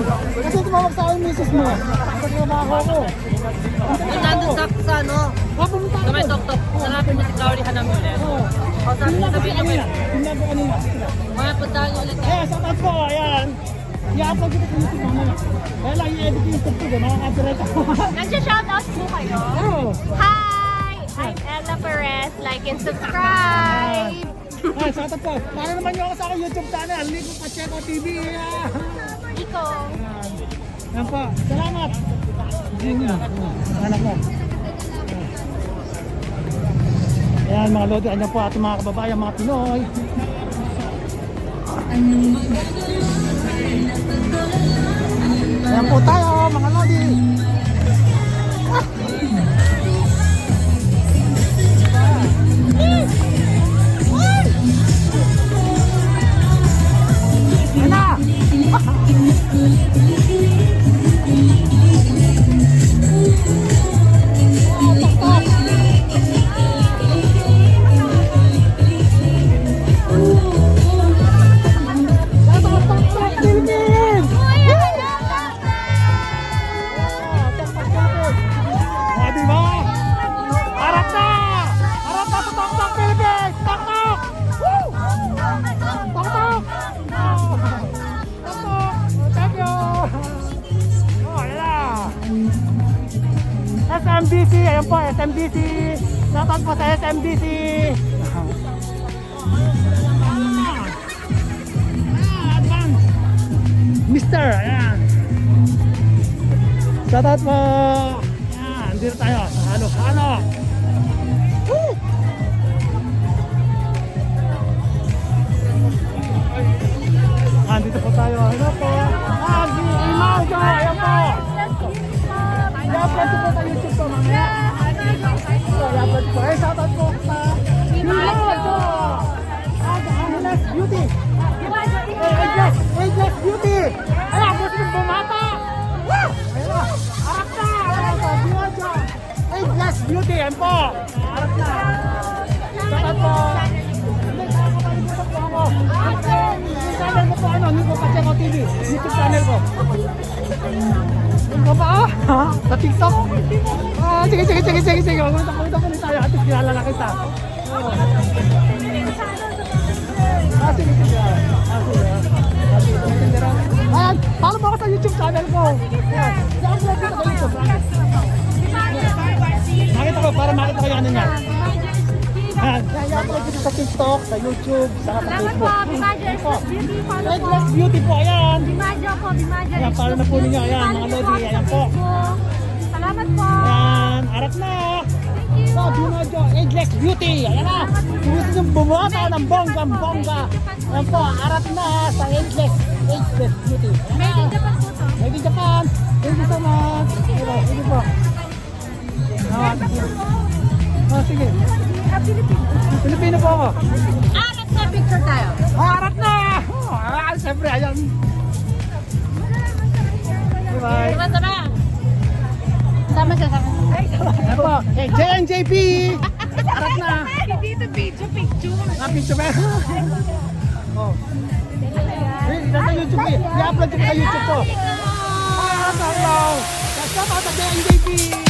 yun. Kasi tumawag sa akin yung misis mo. Kasi tumawag ako. Yung nandun sa, sa ano, Ah, pumunta sa may ako. tok-tok, hanapin mo si Claudia Hanami ulit. Oo. O sabi, ko sabihin niyo. Tingnan ko kanina. Mga puntahan niyo ulit. Eh, sa taas ko, ayan. I-upload ko sa YouTube mamaya. Kaya lang i-edit yung YouTube ko, di mga copyright ako. Nagsha-shoutout po kayo. Oo. Hi! I'm Ella Perez. Like and subscribe! Sa taas ko. Para naman nyo ako sa aking YouTube channel. Lico Pacheco TV. Ah. Iko. Yan po. Salamat. Anak mo. Ayan mga lodi, andyan po ating mga kababayan, mga Pinoy. Ayan po tayo, mga lodi. SMBC! Ayan po, SMBC! Shoutout po sa SMBC! Mister! Ayan! Shoutout po! Ayan, dito tayo sa halo halo! Po ako. Yung channel ko po, ano, Nico Pacheco TV. YouTube channel ko. Pa ba? Ha? Sa TikTok? Ah, sige, sige, sige, sige, sige. Pumunta, pumunta po tayo. At kilala na kita. Ah, sige, sige. Ah, sige. Ah, sige. Messenger ako. Ayan, follow mo ako sa YouTube channel ko. Ayan. YouTube. Makita ko, para makita ko yung ano niya. I-upload ko sa TikTok, sa YouTube, sa sa Salamat po, Facebook. Bimajo. Express Beauty. Follow po. Beauty ayan. Bimajo po, Bimajo Ayan, follow na po ninyo. Beauty. Ayan, mga lodi, ayan po. Salamat po. Ayan, harap na. So, Binojo, Ageless Beauty. Ayan na. Gusto nyo bumuha ng bonggang bongga. Ayan po, harap na sa Ageless, Ageless Beauty. Made in. Japan po Ah, let's have picture tayo. Ah, harap na. Oh, ah, siyempre, ayan. Bye-bye. Sama-sama. Sama siya, sama. Ayan po, eh, JNJP. Harap na. Dito, video, picture. Ah, picture ba? oh. Eh, nasa YouTube eh. I-upload sa YouTube ko. Ah, hello. Shout out sa JNJP.